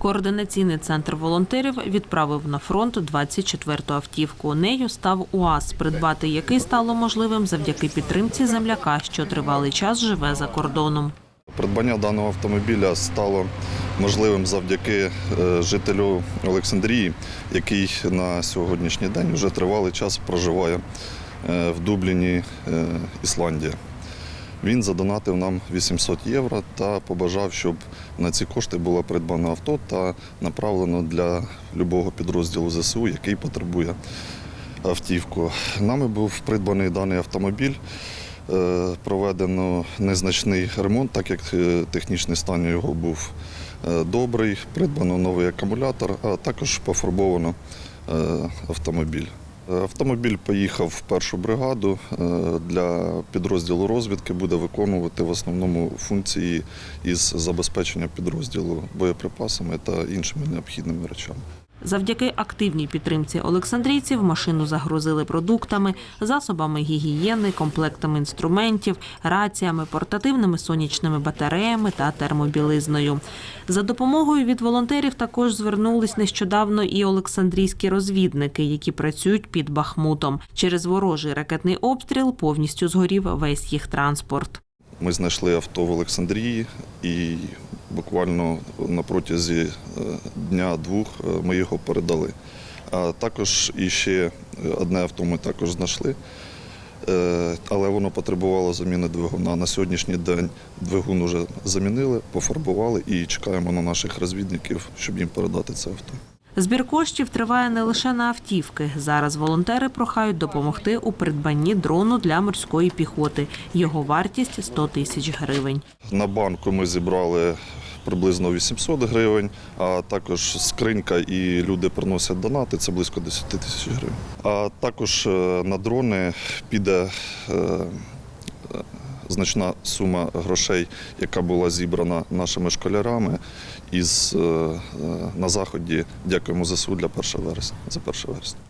Координаційний центр волонтерів відправив на фронт 24-ту автівку. Нею став УАЗ, придбати який стало можливим завдяки підтримці земляка, що тривалий час живе за кордоном. Придбання даного автомобіля стало можливим завдяки е, жителю Олександрії, який на сьогоднішній день вже тривалий час проживає е, в Дубліні, е, Ісландія. Він задонатив нам 800 євро та побажав, щоб на ці кошти було придбано авто та направлено для любого підрозділу ЗСУ, який потребує автівку. Нами був придбаний даний автомобіль. Е, Проведено незначний ремонт, так як е, технічний стан його був е, добрий. Придбано новий акумулятор, а також пофарбовано автомобіль. Е, Автомобіль поїхав в першу бригаду е, для підрозділу розвідки, буде виконувати в основному функції із забезпечення підрозділу боєприпасами та іншими необхідними речами. Завдяки активній підтримці олександрійців машину загрузили продуктами, засобами гігієни, комплектами інструментів, раціями, портативними сонячними батареями та термобілизною. За допомогою від волонтерів також звернулись нещодавно і олександрійські розвідники, які працюють під Бахмутом. Через ворожий ракетний обстріл повністю згорів весь їх транспорт. Ми знайшли авто в Олександрії і буквально на протязі е, дня-двох е, ми його передали. А також іще одне авто ми також знайшли, е, але воно потребувало заміни двигуна. На сьогоднішній день двигун вже замінили, пофарбували і чекаємо на наших розвідників, щоб їм передати це авто. Збір коштів триває не лише на автівки. Зараз волонтери прохають допомогти у придбанні дрону для морської піхоти. Його вартість 100 тисяч гривень. На банку ми зібрали приблизно 800 гривень, а також скринька і люди приносять донати, це близько 10 тисяч гривень. А також е, на дрони піде е, е, значна сума грошей, яка була зібрана нашими школярами із, на заході. Дякуємо ЗСУ для 1 вересня, за 1 вересня.